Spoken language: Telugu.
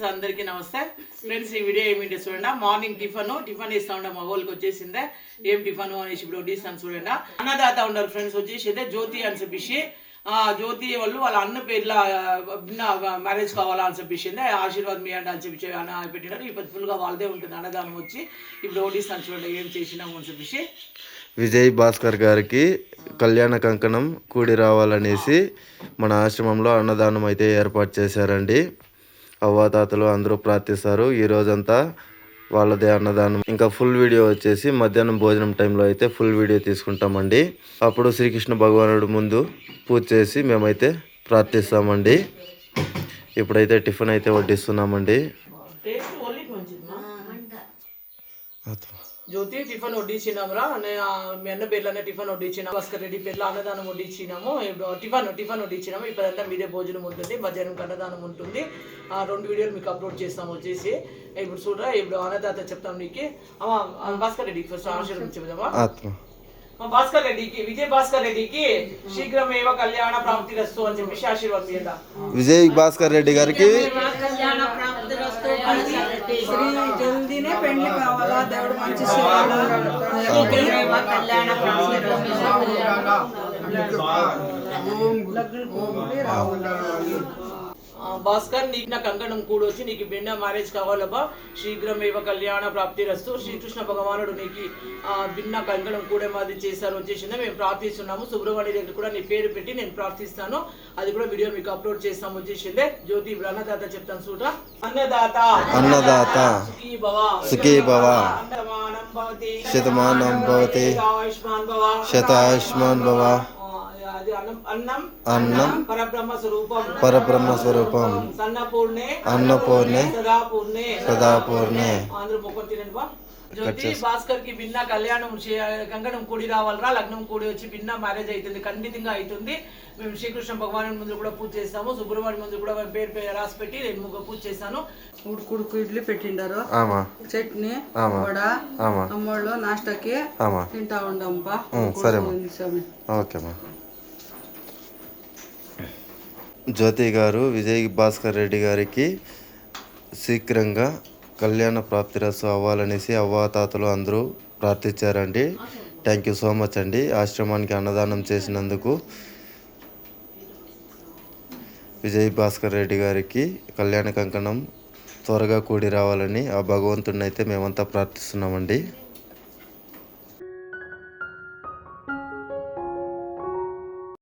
ఫ్రెండ్స్ అందరికీ నమస్తే. ఫ్రెండ్స్ ఈ వీడియో ఏమిటి చూడండి. మార్నింగ్ టిఫన్ టిఫన్ ఇస్తా ఉండే మగోళ్ళకి వచ్చేసిందే. ఏం టిఫన్ అనేసి ఇప్పుడు వడ్డిస్తాను చూడండి. అన్నదాత ఉన్నారు ఫ్రెండ్స్ వచ్చేసి జ్యోతి అని చెప్పేసి. ఆ, జ్యోతి వాళ్ళు వాళ్ళ అన్న పేర్ల మ్యారేజ్ కావాలా అని చెప్పేసి ఆశీర్వాద్ మీ అండి అని చెప్పి అని పెట్టినారు. ఇప్పుడు ఫుల్గా వాళ్ళదే ఉంటుంది అన్నదానం వచ్చి ఇప్పుడు ఓడిస్తాను చూడండి ఏం చేసినాము అని చెప్పేసి. విజయ్ భాస్కర్ గారికి కళ్యాణ కంకణం కూడి రావాలనేసి మన ఆశ్రమంలో అన్నదానం అయితే ఏర్పాటు చేశారండి. అవ్వాతాతలు అందరూ ప్రార్థిస్తారు. ఈ రోజంతా వాళ్ళదే అన్నదానం. ఇంకా ఫుల్ వీడియో వచ్చేసి మధ్యాహ్నం భోజనం టైంలో అయితే ఫుల్ వీడియో తీసుకుంటామండి. అప్పుడు శ్రీకృష్ణ భగవానుడు ముందు పూజ చేసి మేమైతే ప్రార్థిస్తామండి. ఇప్పుడైతే టిఫిన్ అయితే వడ్డిస్తున్నామండి. జ్యోతి టిఫిన్ ఆ, మీ అన్న పేర్లోనే టిఫిన్ వడ్డించినాము. భాస్కర్ రెడ్డి పేర్లో అన్నదానం వడ్డించినాము. Tiffin tiffin వడ్డించినాము. ఇప్పుడంతా మీదే భోజనం ఉంటుంది మధ్యాహ్నం అన్నదానం ఉంటుంది. ఆ రెండు వీడియోలు మీకు అప్లోడ్ చేస్తాము వచ్చేసి. ఇప్పుడు చూడరా ఇప్పుడు అన్నదాత చెప్తాం నీకు. భాస్కర్ రెడ్డికి ఫస్ట్ ఆశీర్వదించి చెబుదామా భాస్కర్ రెడ్డికి విజయ్ భాస్కర్ రెడ్డికి శీఘ్రమేవ కళ్యాణ ప్రాప్తి రస్తు అని చెప్పేసి ఆశీర్వాదం విజయ్ భాస్కర్ రెడ్డి గారికి శ్రీ జల్దీనే పెళ్ళి కావాలా? దేవుడు మంచి ఆ, భాస్కర్ నీకు నా కంకణం కూడొచ్చి నీకు బిడ్డ మ్యారేజ్ కావాలబ్బా. శీఘ్రమేవ కళ్యాణ ప్రాప్తి రస్తు. శ్రీకృష్ణ భగవానుడు నీకు ఆ, భిన్న కంకణం కూడా మాది చేశారు వచ్చేసింది. మేము ప్రార్థిస్తున్నాము. సుబ్రహ్మణ్య దగ్గర కూడా నీ పేరు పెట్టి నేను ప్రార్థిస్తాను. అది కూడా వీడియో మీకు అప్లోడ్ చేస్తాము వచ్చేసిందే. జ్యోతి ఇప్పుడు అన్నదాత చెప్తాను చూడ అన్నదాత. అన్నదాత. సుఖీ భవ శతమానం భవతి. శతాయుష్మాన్ భవ. అన్నం అన్నం అన్నం పరబ్రహ్మ స్వరూపం. పరబ్రహ్మ స్వరూపం. సన్నపూర్ణే అన్నపూర్ణే సదాపూర్ణే. జ్యోతి భాస్కర్కి భిన్న కళ్యాణం కంకణం కూడి రావాలరా లగ్నం కూడి వచ్చి భిన్న మ్యారేజ్ అవుతుంది ఖండితంగా అవుతుంది మేము శ్రీకృష్ణ భగవాను ముందు కూడా పూజ చేస్తాము సుబ్రహ్మణ్యం ముందు కూడా పేరు పేరు రాసి పెట్టి నేను ముగ్గు పూజ చేశాను ఉడుకుడుకు ఇడ్లీ పెట్టిండారు. ఆమా. చట్నీ ఆమా. వడ ఆమా. అమ్మోళ్ళు నాష్టకి ఆమా. తింటా ఉండంపా ఉం, సరేమ్మా. జ్యోతి గారు విజయ్ భాస్కర్ రెడ్డి గారికి శీఘ్రంగా కళ్యాణ ప్రాప్తిరసు అవ్వాలనేసి అవ్వాతాతలు అందరూ ప్రార్థించారండి. థ్యాంక్ యూ సో మచ్ అండి. ఆశ్రమానికి అన్నదానం చేసినందుకు విజయ్ భాస్కర్ రెడ్డి గారికి కళ్యాణ కంకణం త్వరగా కూడి రావాలని ఆ భగవంతుడిని అయితే మేమంతా ప్రార్థిస్తున్నామండి.